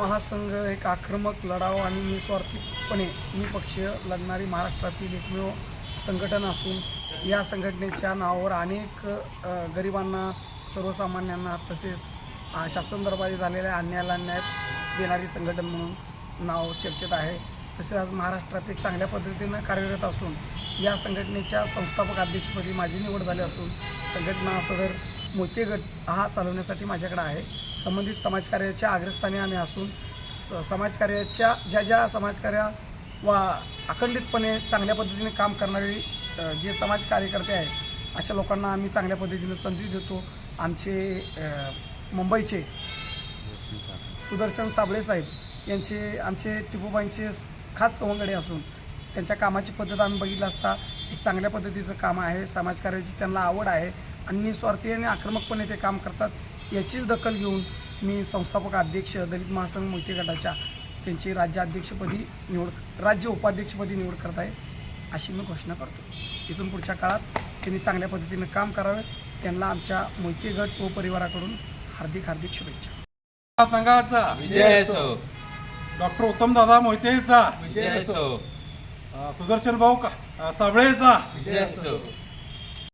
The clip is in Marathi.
महासंघ एक आक्रमक लढाव आणि निस्वार्थीपणे निपक्षीय लढणारी महाराष्ट्रातील एकमेव संघटन असून या संघटनेच्या नावावर अनेक गरिबांना सर्वसामान्यांना तसेच शासन दरबारी झालेल्या अन्यायाला न्याय देणारी संघटन म्हणून नाव चर्चेत आहे. तसेच आज महाराष्ट्रात एक चांगल्या पद्धतीनं कार्यरत असून या संघटनेच्या संस्थापक अध्यक्षपदी माझी निवड झाली असून संघटना सदर मोतेगट हा चालवण्यासाठी माझ्याकडे आहे. संबंधित समाजकार्याच्या अग्रस्थानी आम्ही असून स समाजकार्याच्या ज्या ज्या समाजकार्या वा अखंडितपणे चांगल्या पद्धतीने काम करणारे जे समाज कार्यकर्ते आहेत अशा लोकांना आम्ही चांगल्या पद्धतीने संधी देतो. आमचे मुंबईचे सुदर्शन साबळे साहेब यांचे आमचे टिपूबाईंचे खास सवंगडे असून त्यांच्या कामाची पद्धत आम्ही बघितलं असता एक चांगल्या पद्धतीचं काम आहे समाजकार्याची त्यांना आवड आहे. आणि निस्वार्थी आणि आक्रमकपणे ते काम करतात. याचीच दखल घेऊन मी संस्थापक अध्यक्ष दलित महासंघ मोहिते गटाच्या त्यांची राज्याध्यक्षपदी निवड राज्य उपाध्यक्षपदी निवड करत आहे अशी मी घोषणा करतो. इथून पुढच्या काळात त्यांनी चांगल्या पद्धतीनं काम करावे त्यांना आमच्या मोहिते गट व परिवाराकडून हार्दिक हार्दिक शुभेच्छा. संघाचा विजय डॉक्टर उत्तम दादा मोहितेचा. सुदर्शन भाऊ का- साबळेचा.